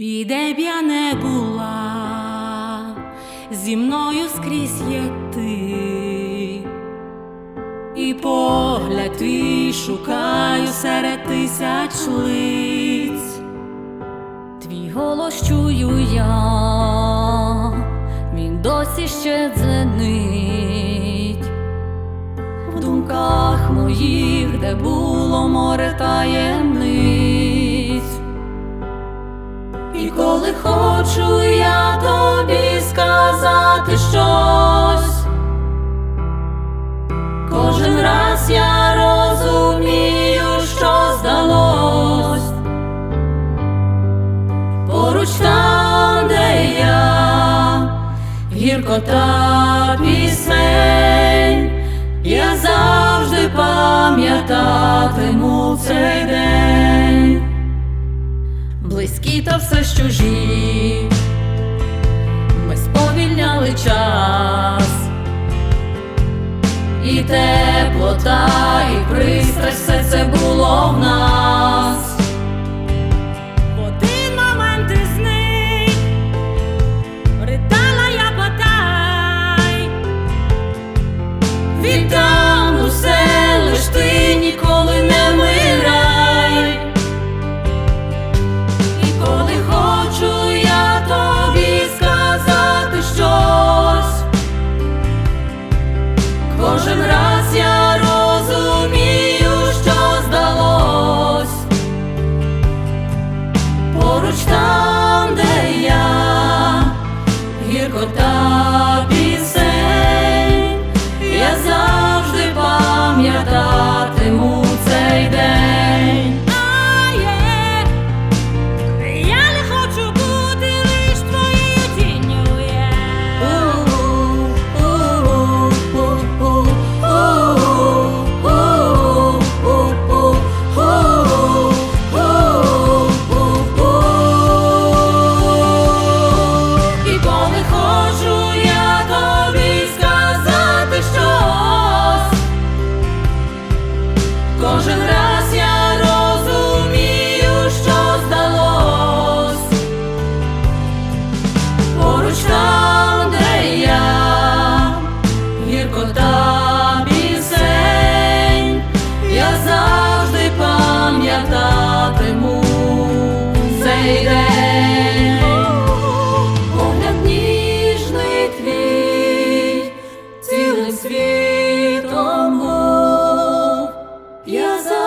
І де б я не була, зі мною скрізь є ти, і погляд твій шукаю серед тисяч лиць. Твій голос чую я, він досі ще дзвенить в думках моїх, де було море таємниць. І коли хочу я тобі сказати щось, кожен раз я розумію, що здалось, поруч там, де я, гіркота пісень, я завжди пам'ятатиму цей день близькі та все ж чужі, ми сповільняли час, і теплота, і пристрасть все це було в нас. Кожен раз Yeah.